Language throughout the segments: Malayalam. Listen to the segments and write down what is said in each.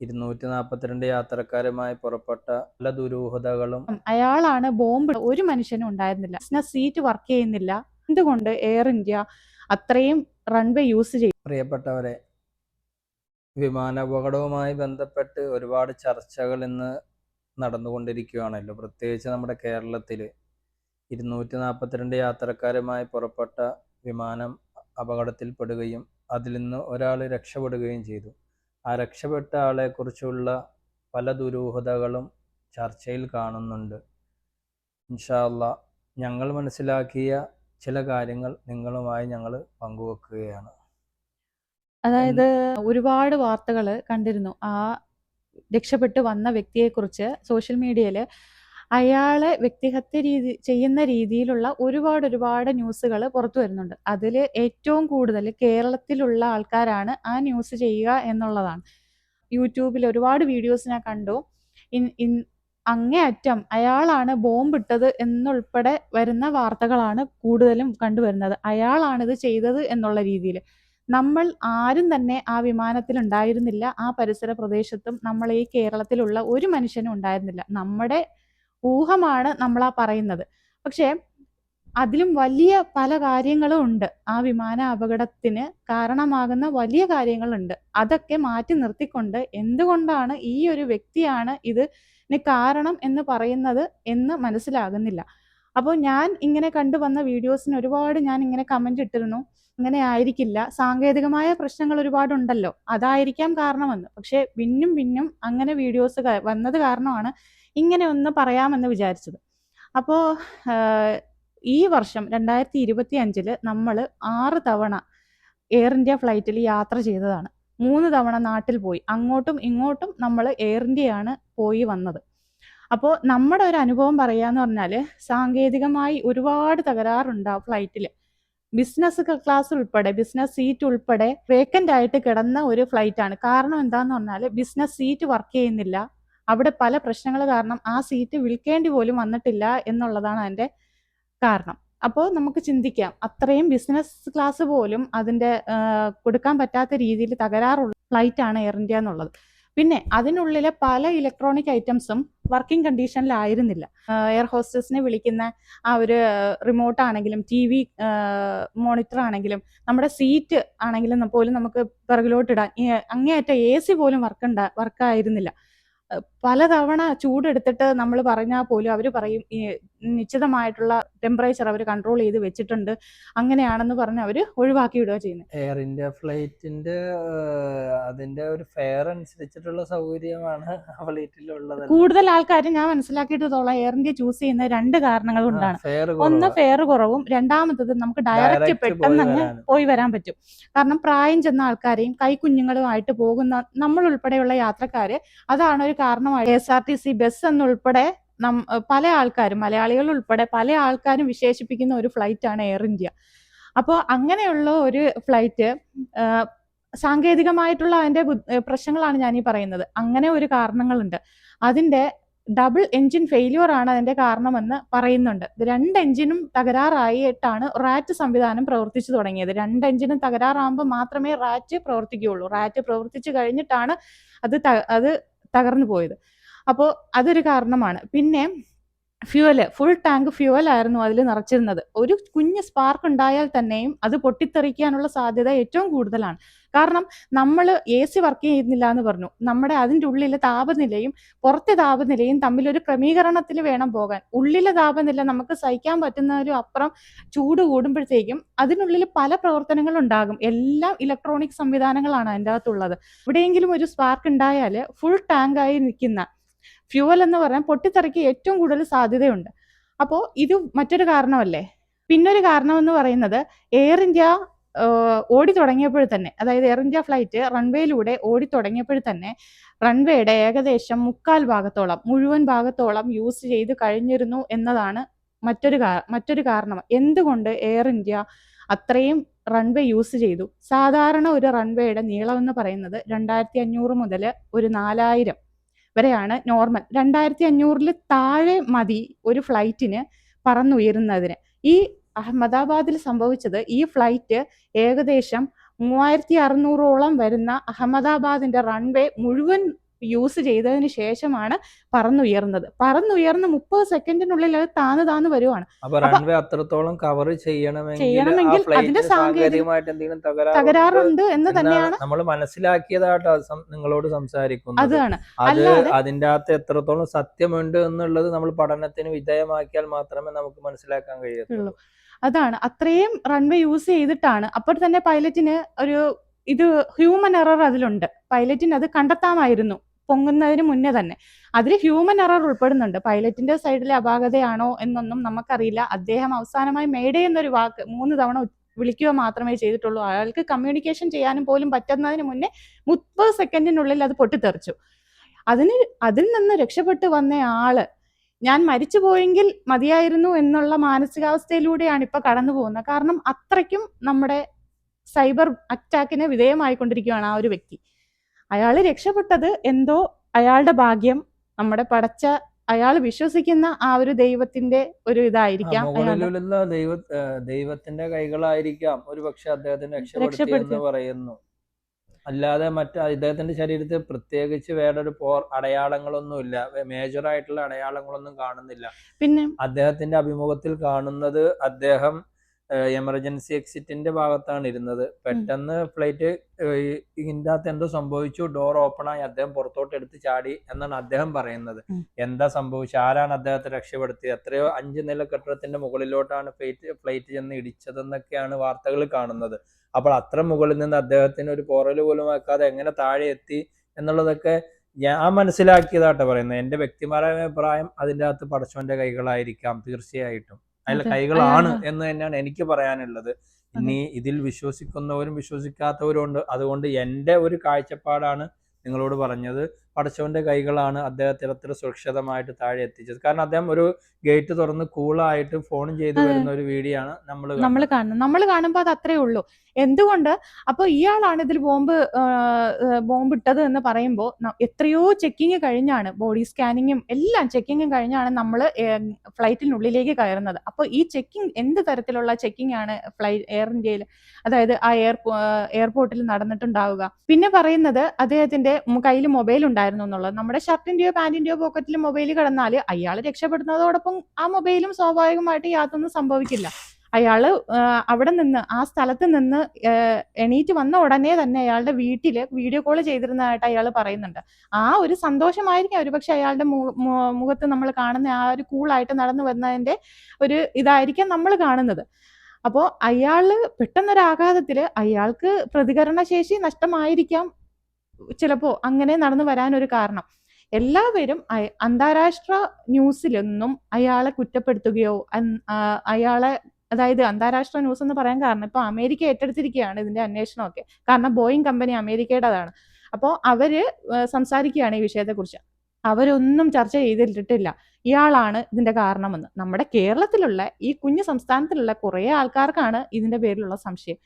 ഇരുന്നൂറ്റി നാൽപ്പത്തിരണ്ട് യാത്രക്കാരുമായി പുറപ്പെട്ട പല ദുരൂഹതകളും അയാളാണ് ബോംബ് ഒരു മനുഷ്യനും ഉണ്ടായിരുന്നില്ല. ബിസിനസ് സീറ്റ് വർക്ക് ചെയ്യുന്നില്ല. എന്തുകൊണ്ട് എയർ ഇന്ത്യ അത്രയും റൺവേ യൂസ് ചെയ്യും പ്രിയപ്പെട്ടവരെ വിമാനാപകടവുമായി ബന്ധപ്പെട്ട് ഒരുപാട് ചർച്ചകൾ ഇന്ന് നടന്നുകൊണ്ടിരിക്കുകയാണല്ലോ. പ്രത്യേകിച്ച് നമ്മുടെ കേരളത്തിൽ ഇരുന്നൂറ്റി നാൽപ്പത്തിരണ്ട് യാത്രക്കാരുമായി പുറപ്പെട്ട വിമാനം അപകടത്തിൽപ്പെടുകയും അതിൽ നിന്ന് ഒരാൾ രക്ഷപ്പെടുകയും ചെയ്തു. ആ രക്ഷപ്പെട്ട ആളെക്കുറിച്ചുള്ള പല ദുരൂഹതകളും ചർച്ചയിൽ കാണുന്നുണ്ട്. ഇൻഷാല്ല ഞങ്ങൾ മനസ്സിലാക്കിയ ചില കാര്യങ്ങൾ നിങ്ങളുമായി ഞങ്ങൾ പങ്കുവെക്കുകയാണ്. അതായത് ഒരുപാട് വാർത്തകൾ കണ്ടിരുന്നു. ആ രക്ഷപ്പെട്ടു വന്ന വ്യക്തിയെക്കുറിച്ച് സോഷ്യൽ മീഡിയയിൽ അയാളെ വ്യക്തിഹത്യ രീതി ചെയ്യുന്ന രീതിയിലുള്ള ഒരുപാട് ഒരുപാട് ന്യൂസുകൾ പുറത്തു വരുന്നുണ്ട്. അതിൽ ഏറ്റവും കൂടുതൽ കേരളത്തിലുള്ള ആൾക്കാരാണ് ആ ന്യൂസ് ചെയ്യുക എന്നുള്ളതാണ്. യൂട്യൂബിൽ ഒരുപാട് വീഡിയോസ് ഞാൻ കണ്ടു. ഇൻ ഇൻ അങ്ങേയറ്റം അയാളാണ് ബോംബിട്ടത് എന്നുൾപ്പെടെ വരുന്ന വാർത്തകളാണ് കൂടുതലും കണ്ടുവരുന്നത്. അയാളാണ് ഇത് ചെയ്തത് എന്നുള്ള രീതിയിൽ നമ്മൾ ആരും തന്നെ ആ വിമാനത്തിൽ ഉണ്ടായിരുന്നില്ല ആ പരിസര പ്രദേശത്തും നമ്മൾ ഈ കേരളത്തിലുള്ള ഒരു മനുഷ്യനും ഉണ്ടായിരുന്നില്ല. നമ്മുടെ ഊഹമാണ് നമ്മൾ ആ പറയുന്നത്. പക്ഷേ അതിലും വലിയ പല കാര്യങ്ങളും ഉണ്ട്. ആ വിമാന അപകടത്തിന് കാരണമാകുന്ന വലിയ കാര്യങ്ങളുണ്ട്. അതൊക്കെ മാറ്റി നിർത്തിക്കൊണ്ട് എന്തുകൊണ്ടാണ് ഈ ഒരു വ്യക്തിയാണ് ഇതിന് കാരണം എന്ന് പറയുന്നത് എന്ന് മനസ്സിലാകുന്നില്ല. അപ്പോൾ ഞാൻ ഇങ്ങനെ കണ്ടുവന്ന വീഡിയോസിന് ഒരുപാട് ഞാൻ ഇങ്ങനെ കമന്റ് ഇട്ടിരുന്നു. അങ്ങനെ ആയിരിക്കില്ല. സാങ്കേതികമായ പ്രശ്നങ്ങൾ ഒരുപാടുണ്ടല്ലോ അതായിരിക്കാം കാരണമെന്ന്. പക്ഷേ പിന്നും പിന്നും അങ്ങനെ വീഡിയോസ് വന്നത് കാരണമാണ് ഇങ്ങനെ ഒന്ന് പറയാമെന്ന് വിചാരിച്ചത്. അപ്പോൾ ഈ വർഷം രണ്ടായിരത്തി ഇരുപത്തി അഞ്ചിൽ നമ്മൾ ആറ് തവണ എയർ ഇന്ത്യ ഫ്ലൈറ്റിൽ യാത്ര ചെയ്തതാണ്. മൂന്ന് തവണ നാട്ടിൽ പോയി. അങ്ങോട്ടും ഇങ്ങോട്ടും നമ്മൾ എയർ ഇന്ത്യയാണ് പോയി വന്നത്. അപ്പോൾ നമ്മുടെ ഒരു അനുഭവം പറയാന്ന് പറഞ്ഞാൽ സാങ്കേതികമായി ഒരുപാട് തകരാറുണ്ട് ആ ഫ്ലൈറ്റിൽ ബിസിനസ് ക്ലാസ് ഉൾപ്പെടെ ബിസിനസ് സീറ്റ് ഉൾപ്പെടെ വേക്കന്റ് ആയിട്ട് കിടന്ന ഒരു ഫ്ലൈറ്റാണ് കാരണം എന്താന്ന് പറഞ്ഞാൽ ബിസിനസ് സീറ്റ് വർക്ക് ചെയ്യുന്നില്ല. അവിടെ പല പ്രശ്നങ്ങൾ കാരണം ആ സീറ്റ് വിൽക്കേണ്ടി പോലും വന്നിട്ടില്ല എന്നുള്ളതാണ് അതിന്റെ കാരണം. അപ്പോൾ നമുക്ക് ചിന്തിക്കാം അത്രയും ബിസിനസ് ക്ലാസ് പോലും അതിന്റെ കൊടുക്കാൻ പറ്റാത്ത രീതിയിൽ തകരാറുള്ള ഫ്ലൈറ്റ് ആണ് എയർ ഇന്ത്യ എന്നുള്ളത്. പിന്നെ അതിനുള്ളിലെ പല ഇലക്ട്രോണിക് ഐറ്റംസും വർക്കിംഗ് കണ്ടീഷനിലായിരുന്നില്ല എയർ ഹോസ്റ്റസിനെ വിളിക്കുന്ന ആ ഒരു റിമോട്ട് ആണെങ്കിലും ടി വി മോണിറ്റർ ആണെങ്കിലും നമ്മുടെ സീറ്റ് ആണെങ്കിലും പോലും നമുക്ക് പിറകിലോട്ടിടാൻ അങ്ങേയറ്റ എ സി പോലും വർക്ക് ഉണ്ടാ വർക്കായിരുന്നില്ല പലതവണ ചൂടെടുത്തിട്ട് നമ്മൾ പറഞ്ഞാൽ പോലും അവർ പറയും ഈ നിശ്ചിതമായിട്ടുള്ള ടെമ്പറേച്ചർ അവർ കൺട്രോൾ ചെയ്ത് വെച്ചിട്ടുണ്ട്. അങ്ങനെയാണെന്ന് പറഞ്ഞ് അവർ ഒഴിവാക്കി വിടുക ചെയ്യുന്നത് എയർ ഇന്ത്യ ഫ്ലൈറ്റിന്റെ അതിന്റെ ഒരു ഫെയർ അനുസരിച്ചിട്ടുള്ള സൗകര്യമാണ് ഫ്ലൈറ്റിലുള്ളത് കൂടുതൽ ആൾക്കാർ ഞാൻ മനസ്സിലാക്കിയിട്ടുള്ള എയർ ഇന്ത്യ ചൂസ് ചെയ്യുന്ന രണ്ട് കാരണങ്ങൾ കൊണ്ടാണ്. ഒന്ന് ഫെയർ കുറവും. രണ്ടാമത്തത് നമുക്ക് ഡയറക്റ്റ് പെട്ടെന്ന് അങ്ങ് പോയി വരാൻ. പറ്റും. കാരണം പ്രായം ചെന്ന ആൾക്കാരെയും കൈക്കുഞ്ഞുങ്ങളുമായിട്ട് പോകുന്ന നമ്മൾ ഉൾപ്പെടെയുള്ള യാത്രക്കാര് അതാണ് ഒരു കാരണമായി K S R T C bus എന്നുൾപ്പെടെ നം പല ആൾക്കാരും മലയാളികൾ ഉൾപ്പെടെ പല ആൾക്കാരും വിശേഷിപ്പിക്കുന്ന ഒരു ഫ്ലൈറ്റ് ആണ് എയർ ഇന്ത്യ അപ്പോൾ അങ്ങനെയുള്ള ഒരു ഫ്ലൈറ്റ് സാങ്കേതികമായിട്ടുള്ള അതിന്റെ പ്രശ്നങ്ങളാണ് ഞാൻ ഈ പറയുന്നത്. അങ്ങനെ ഒരു കാരണങ്ങളുണ്ട്. അതിന്റെ ഡബിൾ എൻജിൻ ഫെയിലിയർ ആണ് അതിന്റെ കാരണമെന്ന് പറയുന്നുണ്ട്. രണ്ട് എഞ്ചിനും തകരാറായിട്ടാണ് റാറ്റ് സംവിധാനം പ്രവർത്തിച്ചു തുടങ്ങിയത്. രണ്ട് എഞ്ചിനും തകരാറാകുമ്പോൾ മാത്രമേ റാറ്റ് പ്രവർത്തിക്കുകയുള്ളൂ. റാറ്റ് പ്രവർത്തിച്ചു കഴിഞ്ഞിട്ടാണ് അത് അത് തകർന്നു പോയത്. അപ്പോൾ അതൊരു കാരണമാണ്. പിന്നെ ഫ്യൂവൽ ഫുൾ ടാങ്ക് ഫ്യൂവൽ ആയിരുന്നു അതിൽ നിറച്ചിരുന്നത്. ഒരു കുഞ്ഞ് സ്പാർക്ക് ഉണ്ടായാൽ തന്നെയും അത് പൊട്ടിത്തെറിക്കാനുള്ള സാധ്യത ഏറ്റവും കൂടുതലാണ്. കാരണം നമ്മൾ എ സി വർക്ക് ചെയ്യുന്നില്ല എന്ന് പറഞ്ഞു. നമ്മുടെ അതിന്റെ ഉള്ളിലെ താപനിലയും പുറത്തെ താപനിലയും തമ്മിൽ ഒരു ക്രമീകരണത്തിൽ വേണം പോകാൻ. ഉള്ളിലെ താപനില നമുക്ക് സഹിക്കാൻ പറ്റുന്നതിലും അപ്പുറം ചൂട് കൂടുമ്പോഴത്തേക്കും അതിനുള്ളിൽ പല പ്രവർത്തനങ്ങളും ഉണ്ടാകും. എല്ലാം ഇലക്ട്രോണിക് സംവിധാനങ്ങളാണ് അതിന്റെ അകത്തുള്ളത്. എവിടെയെങ്കിലും ഒരു സ്പാർക്ക് ഉണ്ടായാൽ ഫുൾ ടാങ്കായി നിൽക്കുന്ന ഫ്യൂവൽ എന്ന് പറഞ്ഞാൽ പൊട്ടിത്തെറിക്ക് ഏറ്റവും കൂടുതൽ സാധ്യതയുണ്ട്. അപ്പോൾ ഇത് മറ്റൊരു കാരണമല്ലേ? പിന്നൊരു കാരണം എന്ന് പറയുന്നത് എയർ ഇന്ത്യ ഓടി തുടങ്ങിയപ്പോൾ തന്നെ അതായത് എയർ ഇന്ത്യ ഫ്ലൈറ്റ് റൺവേയിലൂടെ ഓടി തുടങ്ങിയപ്പോൾ തന്നെ റൺവേയുടെ ഏകദേശം മുക്കാൽ ഭാഗത്തോളം മുഴുവൻ ഭാഗത്തോളം യൂസ് ചെയ്ത് കഴിഞ്ഞിരുന്നു എന്നതാണ് മറ്റൊരു മറ്റൊരു കാരണം എന്തുകൊണ്ട് എയർ ഇന്ത്യ അത്രയും റൺവേ യൂസ് ചെയ്തു? സാധാരണ ഒരു റൺവേയുടെ നീളം എന്ന് പറയുന്നത് രണ്ടായിരത്തി അഞ്ഞൂറ് മുതൽ ഒരു നാലായിരം വരെയാണ് നോർമൽ രണ്ടായിരത്തി അഞ്ഞൂറിൽ താഴെ മതി ഒരു ഫ്ലൈറ്റിന് പറന്നുയരുന്നതിന്. ഈ അഹമ്മദാബാദിൽ സംഭവിച്ചത് ഈ ഫ്ലൈറ്റ് ഏകദേശം മൂവായിരത്തി അറുന്നൂറോളം വരുന്ന അഹമ്മദാബാദിന്റെ റൺവേ മുഴുവൻ യൂസ് ചെയ്തതിന് ശേഷമാണ് പറന്നുയർന്നത്. പറന്നുയർന്ന് മുപ്പത് സെക്കൻഡിനുള്ളിൽ അത് താന്ന് താന്ന് വരുവാണ്. റൺവേ അത്രത്തോളം കവർ ചെയ്യണമെങ്കിൽ അതിന്റെ സാങ്കേതികമായിട്ട് തകരാറുണ്ട് എന്ന് തന്നെയാണ് നമ്മൾ മനസ്സിലാക്കിയതായിട്ട് നിങ്ങളോട് സംസാരിക്കുന്നത്. അതാണ്. അത് അതിന്റെ അകത്ത് എത്രത്തോളം സത്യമുണ്ട് എന്നുള്ളത് നമ്മൾ പഠനത്തിന് വിധേയമാക്കിയാൽ മാത്രമേ നമുക്ക് മനസ്സിലാക്കാൻ കഴിയത്തുള്ളൂ. അതാണ്. അത്രയും റൺവേ യൂസ് ചെയ്തിട്ടാണ്. അപ്പോൾ തന്നെ പൈലറ്റിന് ഒരു ഇത് ഹ്യൂമൻ എറർ അതിലുണ്ട്. പൈലറ്റിന് അത് കണ്ടെത്താമായിരുന്നു. പൊങ്ങുന്നതിന് മുന്നേ തന്നെ. അതിൽ ഹ്യൂമൻ എറർ ഉൾപ്പെടുന്നുണ്ട്. പൈലറ്റിന്റെ സൈഡിലെ അപാകതയാണോ എന്നൊന്നും നമുക്കറിയില്ല. അദ്ദേഹം അവസാനമായി മേഡേ എന്നൊരു വാക്ക് മൂന്ന് തവണ വിളിക്കുക മാത്രമേ ചെയ്തിട്ടുള്ളൂ. അയാൾക്ക് കമ്മ്യൂണിക്കേഷൻ ചെയ്യാനും പോലും പറ്റുന്നതിന് മുന്നേ മുപ്പത് സെക്കൻഡിനുള്ളിൽ അത് പൊട്ടിത്തെറിച്ചു. അതിന് അതിൽ നിന്ന് രക്ഷപ്പെട്ടു വന്ന ആൾ ഞാൻ മരിച്ചു പോയെങ്കിൽ മതിയായിരുന്നു എന്നുള്ള മാനസികാവസ്ഥയിലൂടെയാണ് ഇപ്പൊ കടന്നു പോകുന്നത്. കാരണം അത്രയ്ക്കും നമ്മുടെ സൈബർ അറ്റാക്കിന് വിധേയമായിക്കൊണ്ടിരിക്കുകയാണ് ആ ഒരു വ്യക്തി. അയാൾ രക്ഷപ്പെട്ടത് എന്തോ അയാളുടെ ഭാഗ്യം നമ്മുടെ പടച്ച അയാൾ വിശ്വസിക്കുന്ന ആ ഒരു ദൈവത്തിന്റെ ഒരു ഇതായിരിക്കാം ദൈവ ദൈവത്തിന്റെ കൈകളായിരിക്കാം ഒരു പക്ഷെ അദ്ദേഹത്തിന് രക്ഷപ്പെടുത്തി പറയുന്നു. അല്ലാതെ മറ്റ് ഇദ്ദേഹത്തിന്റെ ശരീരത്തിൽ പ്രത്യേകിച്ച് വേറൊരു പോർ അടയാളങ്ങളൊന്നുമില്ല. മേജർ ആയിട്ടുള്ള അടയാളങ്ങളൊന്നും കാണുന്നില്ല. പിന്നെ അദ്ദേഹത്തിന്റെ അഭിമുഖത്തിൽ കാണുന്നത് അദ്ദേഹം എമർജൻസി എക്സിറ്റിന്റെ ഭാഗത്താണ് ഇരുന്നത്. പെട്ടെന്ന് ഫ്ലൈറ്റ് ഇതിന്റെ അകത്ത് എന്തോ സംഭവിച്ചു ഡോർ ഓപ്പൺ ആയി അദ്ദേഹം പുറത്തോട്ട് എടുത്ത് ചാടി എന്നാണ് അദ്ദേഹം പറയുന്നത്. എന്താ സംഭവിച്ചു ആരാണ് അദ്ദേഹത്തെ രക്ഷപ്പെടുത്തിയത്? എത്രയോ അഞ്ച് നില കെട്ടിടത്തിന്റെ മുകളിലോട്ടാണ് ഫ്ലൈറ്റ് ഫ്ലൈറ്റ് ചെന്ന് ഇടിച്ചതെന്നൊക്കെയാണ് വാർത്തകൾ കാണുന്നത്. അപ്പോൾ അത്ര മുകളിൽ നിന്ന് അദ്ദേഹത്തിന് ഒരു പോറൽ പോലും വെക്കാതെ എങ്ങനെ താഴെ എത്തി എന്നുള്ളതൊക്കെ ഞാൻ മനസ്സിലാക്കിയതാട്ടോ പറയുന്നത്. എന്റെ വ്യക്തിപരമായ അഭിപ്രായം അതിന്റെ അകത്ത് പടച്ചവന്റെ കൈകളായിരിക്കാം തീർച്ചയായിട്ടും. അതിലെ കൈകളാണ്. എന്ന് തന്നെയാണ് എനിക്ക് പറയാനുള്ളത്. ഇനി ഇതിൽ വിശ്വസിക്കുന്നവരും വിശ്വസിക്കാത്തവരും ഉണ്ട്. അതുകൊണ്ട് എന്റെ ഒരു കാഴ്ചപ്പാടാണ് നിങ്ങളോട് പറഞ്ഞത്. പടച്ചവന്റെ കൈകളാണ് അദ്ദേഹത്തെ അത്ര സുരക്ഷിതമായിട്ട് താഴെ എത്തിച്ചത്. കാരണം അദ്ദേഹം ഒരു ഗേറ്റ് തുറന്ന് കൂളായിട്ട് ഫോൺ ചെയ്ത് വരുന്ന ഒരു വീഡിയോ ആണ് നമ്മൾ നമ്മൾ കാണുന്നത്. നമ്മൾ കാണുമ്പോൾ അത് അത്രേ ഉള്ളൂ. എന്തുകൊണ്ട്? അപ്പൊ ഇയാളാണ് ഇതിൽ ബോംബ് ബോംബ് ഇട്ടത് എന്ന് പറയുമ്പോൾ എത്രയോ ചെക്കിങ് കഴിഞ്ഞാണ്. ബോഡി സ്കാനിങ്ങും എല്ലാം ചെക്കിങ്ങും കഴിഞ്ഞാണ് നമ്മൾ ഫ്ലൈറ്റിനുള്ളിലേക്ക് കയറുന്നത്. അപ്പോൾ ഈ ചെക്കിംഗ് എന്ത് തരത്തിലുള്ള ചെക്കിംഗ് ആണ് ഫ്ലൈറ്റ് എയർ ഇന്ത്യയിൽ അതായത് ആ എയർ എയർപോർട്ടിൽ നടന്നിട്ടുണ്ടാവുക. പിന്നെ പറയുന്നത് അദ്ദേഹത്തിന്റെ കയ്യിൽ മൊബൈൽ ഉണ്ടായിരുന്നു. എന്നുള്ളത്. നമ്മുടെ ഷർട്ടിന്റെയോ പാന്റിന്റെയോ പോക്കറ്റിൽ മൊബൈൽ കിടന്നാൽ അയാൾ രക്ഷപ്പെടുന്നതോടൊപ്പം ആ മൊബൈലും സ്വാഭാവികമായിട്ട് യാതൊന്നും സംഭവിക്കില്ല. അയാൾ അവിടെ നിന്ന് ആ സ്ഥലത്ത് നിന്ന് എണീറ്റ് വന്ന ഉടനെ തന്നെ അയാളുടെ വീട്ടിൽ വീഡിയോ കോൾ ചെയ്തിരുന്നതായിട്ട് അയാൾ പറയുന്നുണ്ട്. ആ ഒരു സന്തോഷമായിരിക്കും ഒരുപക്ഷെ അയാളുടെ മുഖത്ത് നമ്മൾ കാണുന്ന ആ ഒരു കൂളായിട്ട് നടന്നു വരുന്നതിന്റെ ഒരു ഇതായിരിക്കാം നമ്മൾ കാണുന്നത്. അപ്പോൾ അയാൾ പെട്ടെന്നൊരു ആഘാതത്തിൽ അയാൾക്ക് പ്രതികരണശേഷി നഷ്ടമായിരിക്കാം ചിലപ്പോ അങ്ങനെ നടന്നു വരാൻ ഒരു കാരണം. എല്ലാവരും അന്താരാഷ്ട്ര ന്യൂസിലൊന്നും അയാളെ കുറ്റപ്പെടുത്തുകയോ അയാളെ അതായത് അന്താരാഷ്ട്ര ന്യൂസ് എന്ന് പറയാൻ കാരണം ഇപ്പൊ അമേരിക്ക ഏറ്റെടുത്തിരിക്കുകയാണ് ഇതിന്റെ അന്വേഷണമൊക്കെ. കാരണം ബോയിങ് കമ്പനി അമേരിക്കയുടേതാണ്. അപ്പോൾ അവർ സംസാരിക്കുകയാണ് ഈ വിഷയത്തെക്കുറിച്ച്. അവരൊന്നും ചർച്ച ചെയ്തിട്ടില്ല ഇയാളാണ് ഇതിന്റെ കാരണമെന്ന്. നമ്മുടെ കേരളത്തിലുള്ള ഈ കുഞ്ഞു സംസ്ഥാനത്തിലുള്ള കുറേ ആൾക്കാർക്കാണ് ഇതിന്റെ പേരിലുള്ള സംശയം.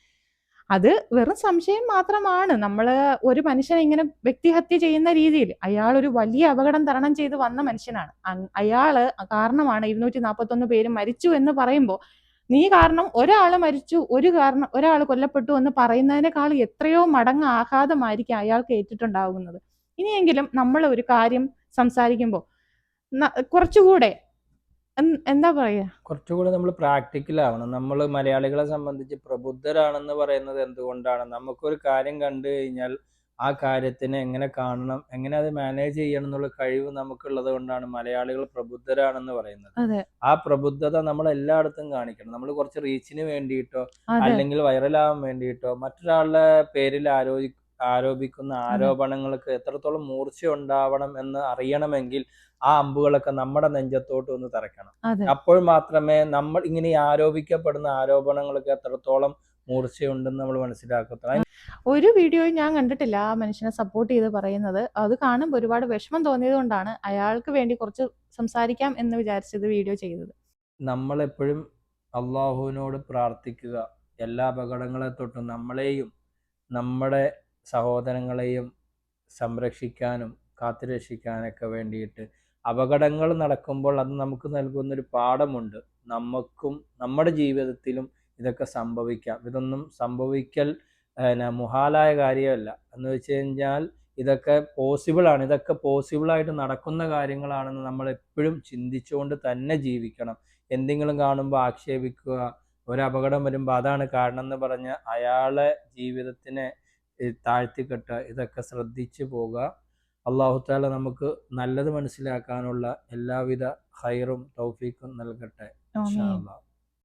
അത് വെറും സംശയം മാത്രമാണ്. നമ്മൾ ഒരു മനുഷ്യനെ ഇങ്ങനെ വ്യക്തിഹത്യ ചെയ്യുന്ന രീതിയിൽ അയാൾ ഒരു വലിയ അപകടം തരണം ചെയ്ത് വന്ന മനുഷ്യനാണ്. അയാൾ കാരണമാണ് ഇരുന്നൂറ്റി നാൽപ്പത്തൊന്ന് പേര് മരിച്ചു എന്ന് പറയുമ്പോൾ നീ കാരണം ഒരാൾ മരിച്ചു ഒരു കാരണം ഒരാൾ കൊല്ലപ്പെട്ടു എന്ന് പറയുന്നതിനേക്കാൾ എത്രയോ മടങ്ങ് ആഘാതമായിരിക്കും അയാൾക്ക് ഏറ്റിട്ടുണ്ടാകുന്നത് ഇനിയെങ്കിലും നമ്മൾ ഒരു കാര്യം സംസാരിക്കുമ്പോൾ കുറച്ചുകൂടെ എൻ- എന്താ പറയാ? കുറച്ചുകൂടി നമ്മൾ പ്രാക്ടിക്കൽ ആവണം. നമ്മൾ മലയാളികളെ സംബന്ധിച്ച് പ്രബുദ്ധരാണെന്ന് പറയുന്നത് എന്തുകൊണ്ടാണ്? നമുക്കൊരു കാര്യം കണ്ടു കഴിഞ്ഞാൽ ആ കാര്യത്തിനെ എങ്ങനെ കാണണം എങ്ങനെ അത് മാനേജ് ചെയ്യണം എന്നുള്ള കഴിവ് നമുക്കുള്ളത് കൊണ്ടാണ് മലയാളികൾ പ്രബുദ്ധരാണെന്ന് പറയുന്നത്. അതെ. ആ പ്രബുദ്ധത നമ്മൾ എല്ലായിടത്തും കാണിക്കണം. നമ്മൾ കുറച്ച് റീച്ചിന് വേണ്ടിയിട്ടോ അതെ. അല്ലെങ്കിൽ വൈറലാവാൻ വേണ്ടിയിട്ടോ മറ്റൊരാളുടെ പേരിൽ ആരോപി ആരോപിക്കുന്ന ആരോപണങ്ങൾക്ക് എത്രത്തോളം മൂർച്ച ഉണ്ടാവണം എന്ന് അറിയണമെങ്കിൽ ആ അമ്പുകളൊക്കെ നമ്മുടെ നെഞ്ചത്തോട്ട് ഒന്ന് തറയ്ക്കണം. അപ്പോൾ മാത്രമേ നമ്മൾ ഇങ്ങനെ ആരോപിക്കപ്പെടുന്ന ആരോപണങ്ങൾക്ക് എത്രത്തോളം മൂർച്ചയുണ്ടെന്ന് നമ്മൾ മനസ്സിലാക്കത്തുള്ളൂ. ഒരു വീഡിയോ ഞാൻ കണ്ടിട്ടില്ല. ആ മനുഷ്യനെ സപ്പോർട്ട് ചെയ്ത് പറയുന്നത്. അത് കാണുമ്പോൾ ഒരുപാട് വിഷമം തോന്നിയത് കൊണ്ടാണ് അയാൾക്ക് വേണ്ടി കുറച്ച് സംസാരിക്കാം എന്ന് വിചാരിച്ചത് വീഡിയോ ചെയ്തത്. നമ്മൾ എപ്പോഴും അള്ളാഹുവിനോട് പ്രാർത്ഥിക്കുക. എല്ലാ അപകടങ്ങളെ തൊട്ടും നമ്മളെയും നമ്മുടെ സഹോദരങ്ങളെയും സംരക്ഷിക്കാനും കാത്തുരക്ഷിക്കാനൊക്കെ വേണ്ടിയിട്ട് അപകടങ്ങൾ നടക്കുമ്പോൾ അത് നമുക്ക് നൽകുന്നൊരു പാഠമുണ്ട്. നമുക്കും നമ്മുടെ ജീവിതത്തിലും ഇതൊക്കെ സംഭവിക്കാം. ഇതൊന്നും സംഭവിക്കൽ മുഹാലായ കാര്യമല്ല. എന്ന് വെച്ച് കഴിഞ്ഞാൽ ഇതൊക്കെ പോസിബിളാണ് ഇതൊക്കെ പോസിബിളായിട്ട് നടക്കുന്ന കാര്യങ്ങളാണെന്ന് നമ്മൾ എപ്പോഴും ചിന്തിച്ചുകൊണ്ട് തന്നെ ജീവിക്കണം. എന്തെങ്കിലും കാണുമ്പോൾ ആക്ഷേപിക്കുക ഒരു അപകടം വരുമ്പോൾ അതാണ് കാരണം എന്ന് പറഞ്ഞ് അയാളെ ജീവിതത്തിനെ താഴ്ത്തിക്കെട്ടുക ഇതൊക്കെ ശ്രദ്ധിച്ചു പോകുക അള്ളാഹു താല നമുക്ക് നല്ലത് മനസ്സിലാക്കാനുള്ള എല്ലാവിധ ഹൈറും തൗഫീഖും നൽകട്ടെ. ഇൻഷാ അല്ലാ.